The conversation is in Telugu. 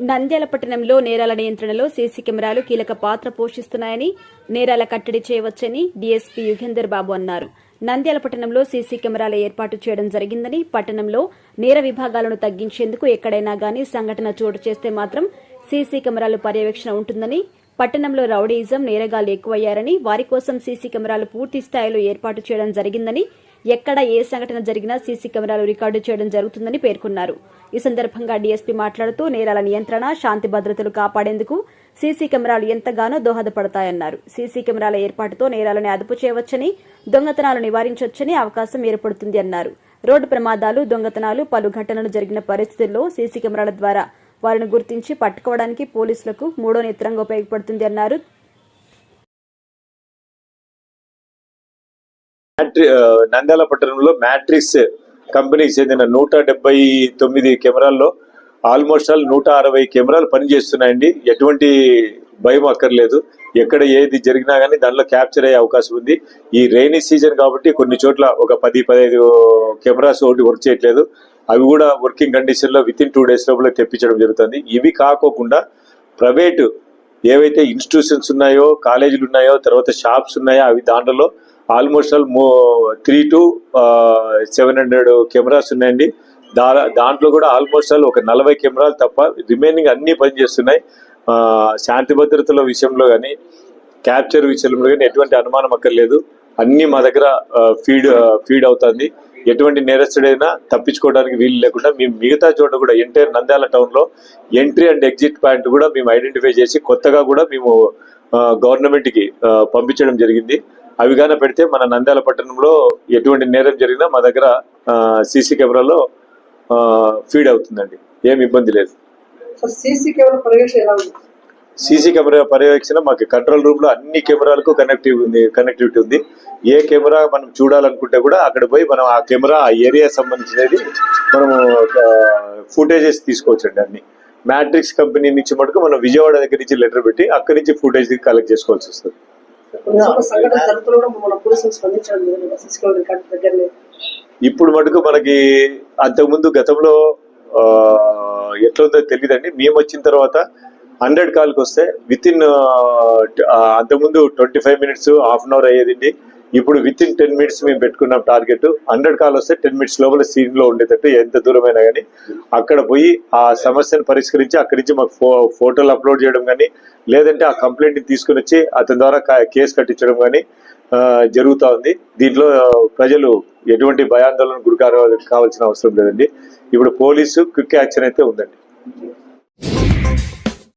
నంద్యాల పట్టణంలో నేరాల నియంత్రణలో సీసీ కెమెరాలు కీలక పాత్ర పోషిస్తున్నాయని నేరాల కట్టడి చేయవచ్చని డీఎస్పీ యుగేందర్ బాబు అన్నారు. నంద్యాల పట్టణంలో సీసీ కెమెరాల ఏర్పాటు చేయడం జరిగిందని పట్టణంలో నేర విభాగాలను తగ్గించేందుకు ఎక్కడైనా గాని సంఘటన చోటు చేస్తే మాత్రం సీసీ కెమెరాలు పర్యవేక్షణ ఉంటుందని పట్టణంలో రౌడీయిజం నేరగాళ్ళు ఎక్కువయ్యారని వారి కోసం సీసీ కెమెరాలు పూర్తి స్థాయిలో ఏర్పాటు చేయడం జరిగిందని ఎక్కడ ఏ సంఘటన జరిగినా సీసీ కెమెరాలు రికార్డు చేయడం జరుగుతుందని పేర్కొన్నారు. ఈ సందర్భంగా డీఎస్పీ మాట్లాడుతూ నేరాల నియంత్రణ శాంతి భద్రతలు కాపాడేందుకు సీసీ కెమెరాలు ఎంతగానో దోహదపడతాయన్నారు. సీసీ కెమెరాల ఏర్పాటుతో నేరాలను అదుపు చేయవచ్చని దొంగతనాలు నివారించవచ్చని అవకాశం ఏర్పడుతుంది అన్నారు. రోడ్డు ప్రమాదాలు దొంగతనాలు పలు ఘటనలు జరిగిన పరిస్థితుల్లో సీసీ కెమెరాల ద్వారా వారిని గుర్తించి పట్టుకోవడానికి పోలీసులకు మూడో నేత్రంగా ఉపయోగపడుతుంది అన్నారు. మ్యాట్రి నంద్యాల పట్టణంలో మ్యాట్రిక్స్ కంపెనీకి చెందిన నూట డెబ్బై తొమ్మిది కెమెరాల్లో ఆల్మోస్ట్ ఆల్ నూట అరవై కెమెరాలు పనిచేస్తున్నాయండి. ఎటువంటి భయం అక్కర్లేదు. ఎక్కడ ఏది జరిగినా కానీ దానిలో క్యాప్చర్ అయ్యే అవకాశం ఉంది. ఈ రైనీ సీజన్ కాబట్టి కొన్ని చోట్ల ఒక పది పదహైదు కెమెరాస్ ఒకటి వర్క్ చేయట్లేదు. అవి కూడా వర్కింగ్ కండిషన్లో విత్ ఇన్ టూ డేస్ లోపల తెప్పించడం జరుగుతుంది. ఇవి కాకోకుండా ప్రైవేటు ఏవైతే ఇన్స్టిట్యూషన్స్ ఉన్నాయో కాలేజీలు ఉన్నాయో తర్వాత షాప్స్ ఉన్నాయో అవి దాంట్లో ఆల్మోస్ట్ ఆల్ మో three to seven hundred cameras ఉన్నాయండి. దా దాంట్లో కూడా ఆల్మోస్ట్ ఆల్ ఒక నలభై కెమెరాలు తప్ప రిమైనింగ్ అన్ని పనిచేస్తున్నాయి. శాంతి భద్రతల విషయంలో కానీ క్యాప్చర్ విషయంలో కానీ ఎటువంటి అనుమానం అక్కర్లేదు. అన్ని మా దగ్గర ఫీడ్ ఫీడ్ అవుతుంది. ఎటువంటి నేరస్తుడైనా తప్పించుకోవడానికి వీలు లేకుండా మేము మిగతా చోట కూడా ఎంటైర్ నంద్యాల టౌన్లో ఎంట్రీ అండ్ ఎగ్జిట్ పాయింట్ కూడా మేము ఐడెంటిఫై చేసి కొత్తగా కూడా మేము గవర్నమెంట్కి పంపించడం జరిగింది. అవి గాన పెడితే మన నంద్యాల పట్టణంలో ఎటువంటి నేరం జరిగినా మా దగ్గర సీసీ కెమెరాలో ఫీడ్ అవుతుందండి. ఏం ఇబ్బంది లేదు. సీసీ కెమెరా పర్యవేక్షణ ఎలా ఉంది? సీసీ కెమెరా పర్యవేక్షణ మాకు కంట్రోల్ రూమ్లో అన్ని కెమెరాలకు కనెక్టివ్ ఉంది కనెక్టివిటీ ఉంది. ఏ కెమెరా మనం చూడాలనుకుంటే కూడా అక్కడ పోయి మనం ఆ కెమెరా ఆ ఏరియా సంబంధించినది మనము ఫుటేజెస్ తీసుకోవచ్చండి అన్ని. మ్యాట్రిక్స్ కంపెనీ నుంచి మటుకు మనం విజయవాడ దగ్గర నుంచి లెటర్ పెట్టి అక్కడి నుంచి ఫుటేజ్ కలెక్ట్ చేసుకోవాల్సి వస్తుంది. సంఘటన జరుగుతున్నా కూడా మన పోలీసులు స్పందించడం లేదు. సీసీ కెమెరా రికార్డు దగ్గర లేదు ఇప్పుడు మటుకు మనకి అంతకుముందు గతంలో ఎట్లుందో తెలియదండి మేము వచ్చిన తర్వాత హండ్రెడ్ కాల్కి వస్తే విత్ ఇన్ అంతకుముందు twenty five minutes half an hour అయ్యేదండి. ఇప్పుడు విత్ ఇన్ టెన్ మినిట్స్ మేము పెట్టుకున్నాం టార్గెట్ హండ్రెడ్ కాల్ వస్తే టెన్ మినిట్స్ లోపల సీన్లో ఉండేటట్టు ఎంత దూరమైనా కానీ అక్కడ పోయి ఆ సమస్యను పరిష్కరించి అక్కడి నుంచి మాకు ఫో ఫోటోలు అప్లోడ్ చేయడం కానీ లేదంటే ఆ కంప్లైంట్ తీసుకుని వచ్చి అతని ద్వారా కేసు కట్టించడం కానీ జరుగుతూ ఉంది. దీంట్లో ప్రజలు ఎటువంటి భయాందోళన గురి కావాల్సిన అవసరం లేదండి. ఇప్పుడు పోలీసు క్విక్ యాక్షన్ అయితే ఉందండి.